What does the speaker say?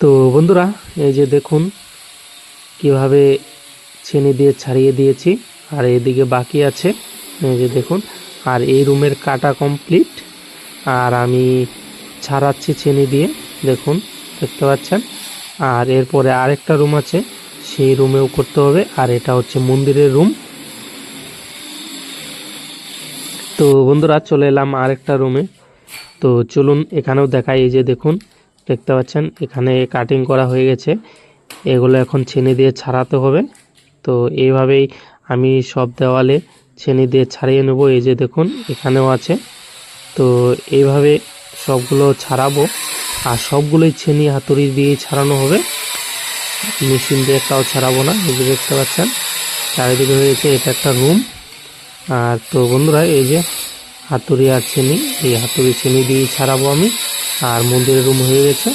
তো বন্ধুরা, এই যে দেখুন কীভাবে ছেনি দিয়ে ছাড়িয়ে দিয়েছি, আর এদিকে বাকি আছে, এই যে দেখুন, আর এই রুমের কাটা কমপ্লিট, আর আমি ছাড়াচ্ছি ছেনি দিয়ে, দেখুন, দেখতে পাচ্ছেন? আর এরপরে আরেকটা রুম আছে, সেই রুমেও করতে হবে, আর এটা হচ্ছে মন্দিরের রুম। তো বন্ধুরা, চলে এলাম আরেকটা রুমে। তো চলুন, এখানেও দেখাই, এই যে দেখুন দেখতে পাচ্ছেন, এখানে কাটিং করা হয়ে গেছে। এগুলো এখন ছেনি দিয়ে ছাড়াতে হবে। তো এইভাবেই আমি সব দেওয়ালে ছেনি দিয়ে ছাড়িয়ে নেব। এই যে দেখুন, এখানেও আছে। তো এইভাবে সবগুলো ছাড়াবো। আর সবগুলোই ছেনি হাতুড়ি দিয়ে ছাড়ানো হবে। মেশিন দিয়ে একটাও ছাড়াবো না। এই যে দেখতে পাচ্ছেন, চারিদিকে হয়েছে, এটা একটা রুম আর তো বন্ধুরা, এই যে হাতুড়ি আর ছেনি এই হাতুড়ি ছেনি দিয়ে ছাড়াবো আমি। আর মন্দিরের রুম হয়ে গেছে।